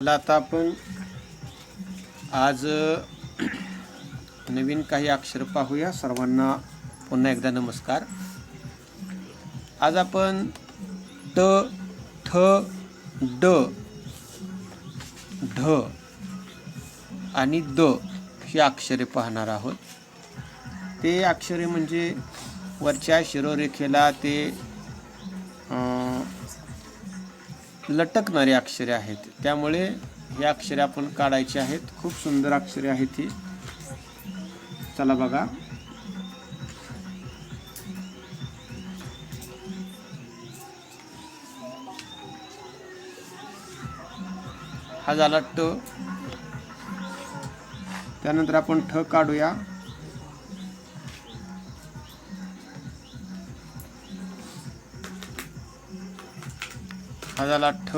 मला आता आपण आज नवीन काही अक्षर पाहूया. सर्वांना पुन्हा एकदा नमस्कार. आज आपण ट ठ ड ढ आणि द ही अक्षरे पाहणार आहोत. ते अक्षरे म्हणजे वरच्या शिरोरेखेला ते लटकणारी अक्षरे आहेत. त्यामुळे ही अक्षरे आपण काढायची आहेत. खूप सुंदर अक्षरे आहेत ही. चला बघा. हा झाला ट. त्यानंतर आपण ठ काढूया. हा झाला ठ.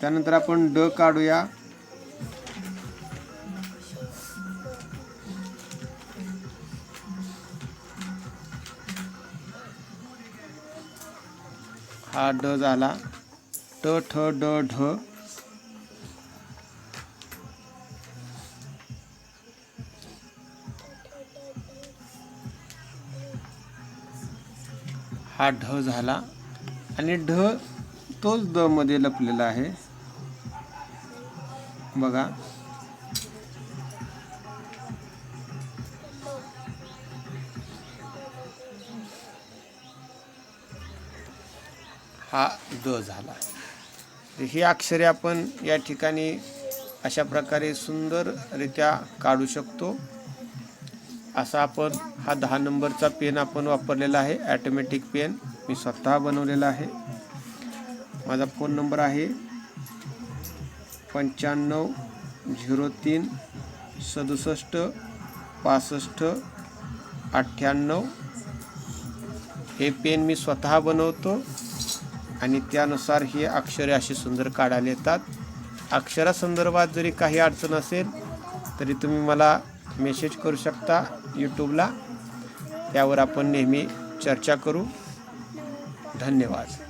त्यानंतर आपण ड काढूया. हा ड झाला. ट ठ ड ढ. हा ढ झाला. आणि ढ तोच द मध्ये लपलेला आहे. बघा. हा द झाला. तर ही अक्षरे आपण या ठिकाणी अशा प्रकारे सुंदररित्या काढू शकतो. असा आपण हा दहा नंबरचा पेन आपण वापरलेला आहे ॲटोमॅटिक पेन मी स्वतः बनवलेला आहे. माझा फोन नंबर आहे पंच्याण्णव झिरो तीन सदुसष्ट पासष्ट अठ्ठ्याण्णव. हे पेन मी स्वतः बनवतो आणि त्यानुसार ही अक्षरे अशी सुंदर काढायला येतात. अक्षरासंदर्भात जरी काही अडचण असेल तरी तुम्ही मला मेसेज करू शकता यूट्यूबला त्यावर आपण नेहमी चर्चा करू. धन्यवाद.